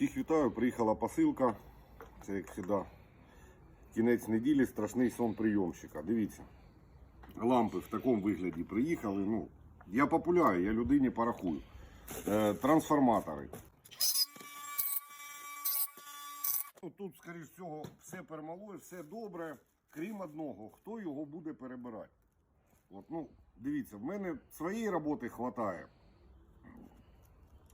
Всіх вітаю, приїхала посилка. Це як завжди. Кінець неділі, страшний сон прийомщика. Дивіться. Лампи в такому вигляді приїхали. Ну, я популяю, я людині порахую. Е, трансформатори. Ну, Тут, скоріш всього, все перемалує, все добре, крім одного. Хто його буде перебирати? От, ну, дивіться, в мене своєї роботи вистачає.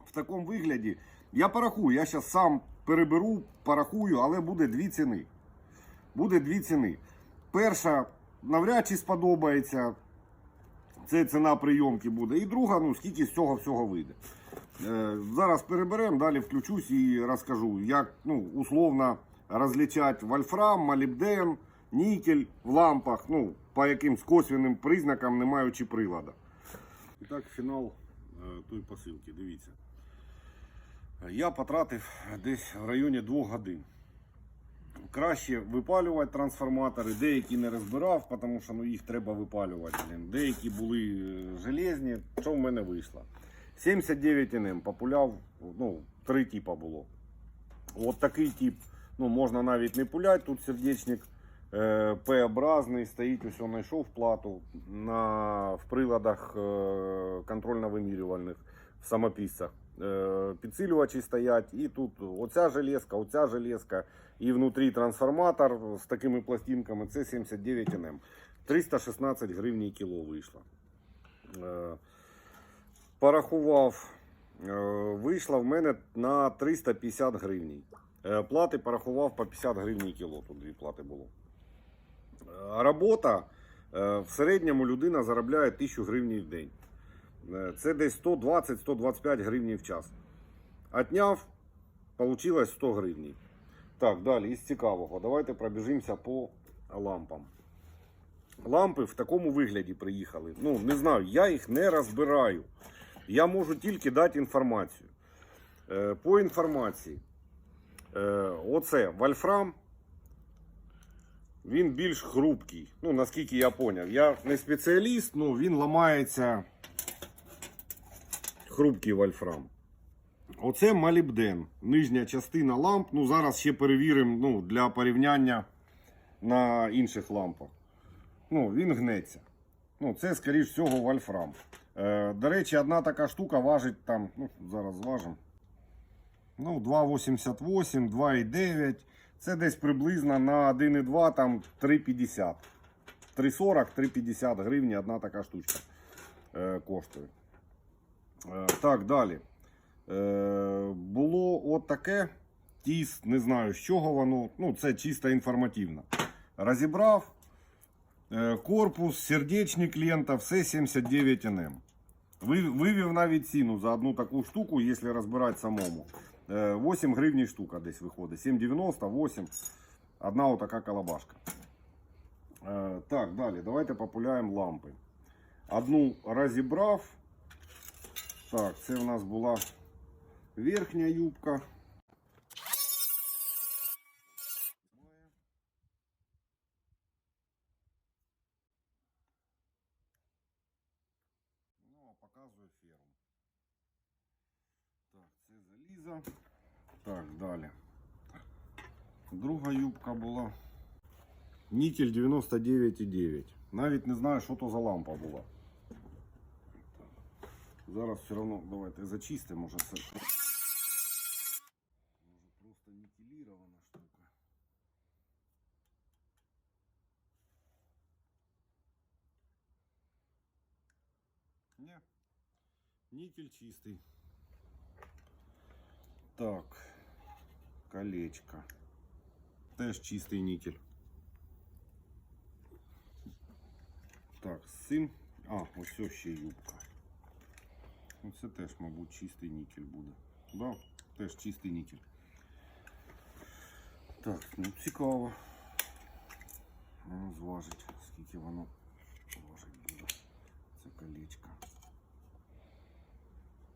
В такому вигляді. Я порахую, я зараз сам переберу, порахую, але буде дві ціни. Буде дві ціни. Перша навряд чи сподобається. Це ціна прийомки буде. І друга, ну скільки з цього всього вийде. Е, зараз переберемо, далі включусь і розкажу, як ну, условно розлічати вольфрам, молібден, нікель в лампах, ну, по якимсь косвенним признакам, не маючи прилада. І так, фінал е, тої посилки, дивіться. Я потратив десь в районі двох годин. Краще випалювати трансформатори, деякі не розбирав, тому що ну, їх треба випалювати. Деякі були е, железні. Що в мене вийшло? 79 НМ популяв, ну, три типа було. От такий тип, ну, можна навіть не пуляти, тут сердечник е, П-образний, стоїть, ось знайшов плату на, в приладах е, контрольно-вимірювальних в самописцях. Е, підсилювачі стоять, і тут оця железка, оця железка, і внутрі трансформатор з такими пластинками. Це 79 НМ. 316 гривень кіло вийшло. Е, порахував, е, вийшло в мене на 350 гривень. Плати порахував по 50 гривень кіло. Тут дві плати було. Робота в середньому людина заробляє 1000 гривень в день. Е, Це десь 120-125 гривень в час. Отняв, получилось 100 гривень. Так, далі, із цікавого. Давайте пробіжимося по лампам. Лампи в такому вигляді приїхали. Ну, не знаю, я їх не розбираю. Я можу тільки дати інформацію. Е, по інформації, е, оце вольфрам. Він більш хрупкий. Ну, наскільки я зрозумів. Я не спеціаліст, ну він ламається хрупкий вольфрам. Оце молібден. Нижня частина ламп. Ну, зараз ще перевіримо ну, для порівняння на інших лампах. Ну, він гнеться. Ну, це, скоріш всього, вольфрам. Е, до речі, одна така штука важить там, ну, зараз зважимо. Ну, 2,88, 2,9. Це десь приблизно на 1,2, там 3,50. 3,40, 3,50 гривень одна така штучка е, коштує. Е, так, далі. Е, було от таке. Тіс, не знаю з чого воно. Ну, це чисто інформативно. Розібрав. Е, корпус, сердечник лента, все 79 НМ. Вивів навіть ціну за одну таку штуку, якщо розбирати самому. Е, 8 гривень штука десь виходить. 7,90, 8. Одна отака колобашка. Так, далі. Давайте популяємо лампи. Одну розібрав. Так, це у нас була верхня юбка. Ну, а показує ферму. Так, це залізо. Так, далі. Друга юбка була. Нікель 99,9. Навіть не знаю, що то за лампа була. Зараз все одно давайте зачистимо, може це. Може просто нікелірована штука. Ні. Нікель чистий. Так. Колечко. Теж чистий нікель. Так, з цим. А, ось ще юбка. Ну, це теж, мабуть, чистий нікель буде. Да, теж чистий нікель. Так, ну цікаво. Зважить, скільки воно важить буде. Це колечко.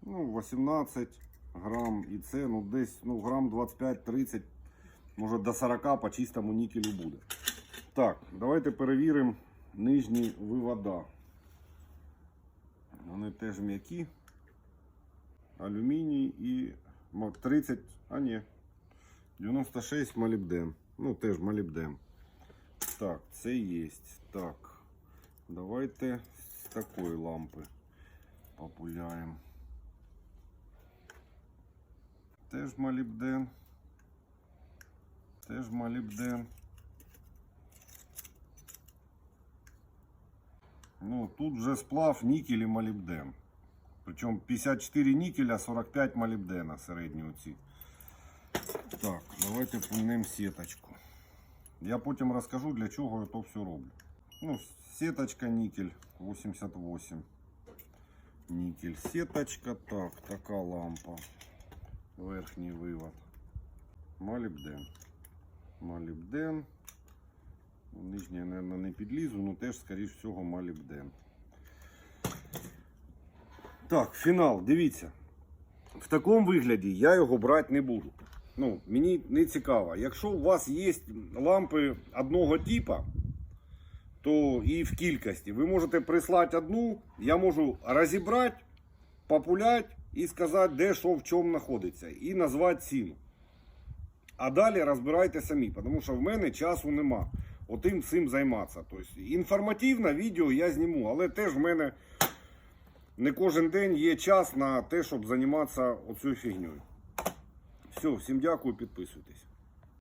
Ну, 18 грам і це, ну десь ну, грам 25-30, може до 40 по чистому нікелю буде. Так, давайте перевіримо нижні вивода. Вони теж м'які. Алюміній і Мо- 30, а ні. 96 молібден. Ну, теж молібден. Так, це є. Так. Давайте з такої лампи популяємо. Теж молібден. Теж молібден. Ну, тут вже сплав нікель і молібден. Причому 54 нікеля, 45 молібдена середні оці. Так, давайте пульнемо сіточку. Я потім розкажу, для чого я то все роблю. Ну, сеточка нікель 88. Нікель. Сеточка, так, така лампа. Верхній вивод. Молібден. Молібден. Ну, Нижній, наверное, не підлізу, ну теж, скоріш всього, молібден. Так, фінал, дивіться. В такому вигляді я його брати не буду. Ну, мені не цікаво. Якщо у вас є лампи одного типу, то і в кількості ви можете прислати одну, я можу розібрати, популяти і сказати, де що в чому знаходиться, і назвати ціну. А далі розбирайте самі, тому що в мене часу нема. Отим цим займатися. Тобто, інформативне відео я зніму, але теж в мене не кожен день є час на те, щоб займатися оцю фігньою. Все, всім дякую, підписуйтесь.